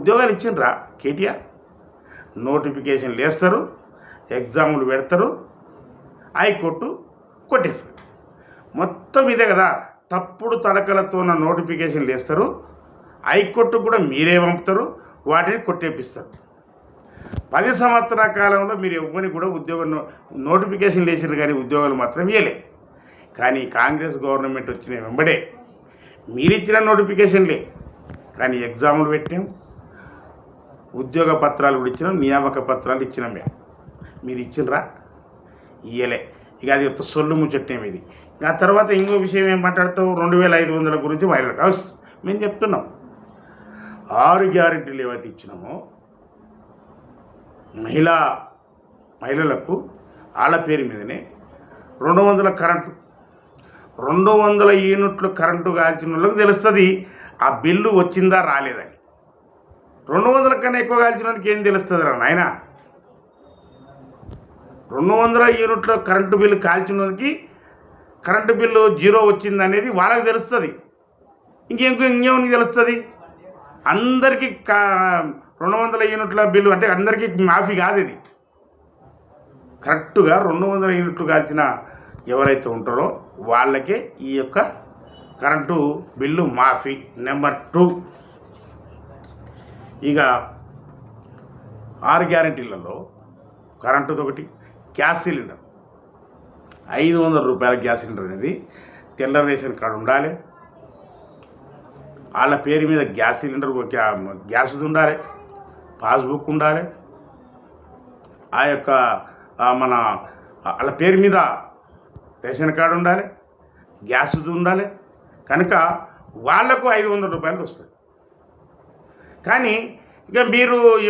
ఉద్యోగాలు ఇచ్చిండ్రా కేటీఆర్? నోటిఫికేషన్లు వేస్తారు ఎగ్జాములు పెడతారు హైకోర్టు కొట్టేస్తారు. మొత్తం ఇదే కదా తప్పుడు తడకలతో ఉన్న నోటిఫికేషన్లు వేస్తారు హైకోర్టు కూడా మీరే పంపుతారు వాటిని కొట్టేపిస్తారు. పది సంవత్సరాల కాలంలో మీరు ఇవ్వని కూడా ఉద్యోగ నోటిఫికేషన్ లేచిన కానీ ఉద్యోగాలు మాత్రం ఇవ్వలే కానీ కాంగ్రెస్ గవర్నమెంట్ వచ్చిన వెంబడే మీరిచ్చిన నోటిఫికేషన్లే. కానీ ఎగ్జాములు పెట్టాం ఉద్యోగ పత్రాలు కూడా ఇచ్చినాం నియామక పత్రాలు ఇచ్చినాం మేము. మీరు ఇచ్చినరా ఇయ్యలే. ఇక అది యొక్క సొల్లు ముచ్చట్టేమి ఇది ఆ తర్వాత ఇంకో విషయం ఏం మాట్లాడతావు? రెండు వేల ఐదు వందల గురించి మహిళలకు హౌస్ మేము చెప్తున్నాం. ఆరు గ్యారెంటీలు ఏవైతే ఇచ్చినామో. మహిళా మహిళలకు వాళ్ళ పేరు మీదనే రెండు వందల కరెంటు. రెండు వందల యూనిట్లు కరెంటు కాల్చిన వాళ్ళకి తెలుస్తుంది ఆ బిల్లు వచ్చిందా రాలేదని. రెండు వందల కన్నా ఎక్కువ కాల్చిన ఏం తెలుస్తుంది రా నాయన? రెండు వందల యూనిట్ల కరెంటు బిల్లు కాల్చిన కరెంటు బిల్లు జీరో వచ్చింది అనేది వాళ్ళకి తెలుస్తుంది. ఇంకేం ఇంకేమని తెలుస్తుంది? అందరికీ కా రెండు వందల యూనిట్ల బిల్లు అంటే అందరికీ మాఫీ కాదు ఇది కరెక్ట్గా రెండు వందల యూనిట్లు కాల్చిన ఎవరైతే ఉంటారో వాళ్ళకే ఈ యొక్క కరెంటు బిల్లు మాఫీ నెంబర్ టూ. ఇక ఆరు గ్యారంటీలలో కరెంటుది ఒకటి గ్యాస్ సిలిండర్. ఐదు వందల రూపాయల గ్యాస్ సిలిండర్ అనేది తెల్ల రేషన్ కార్డు ఉండాలి. వాళ్ళ పేరు మీద గ్యాస్ సిలిండర్ గ్యా- గ్యాస్ది ఉండాలి. పాస్బుక్ ఉండాలి. ఆ యొక్క మన వాళ్ళ పేరు మీద రేషన్ కార్డు ఉండాలి. గ్యాస్ది ఉండాలి. కనుక వాళ్ళకు ఐదు వందల రూపాయలు వస్తుంది. కానీ ఇక మీరు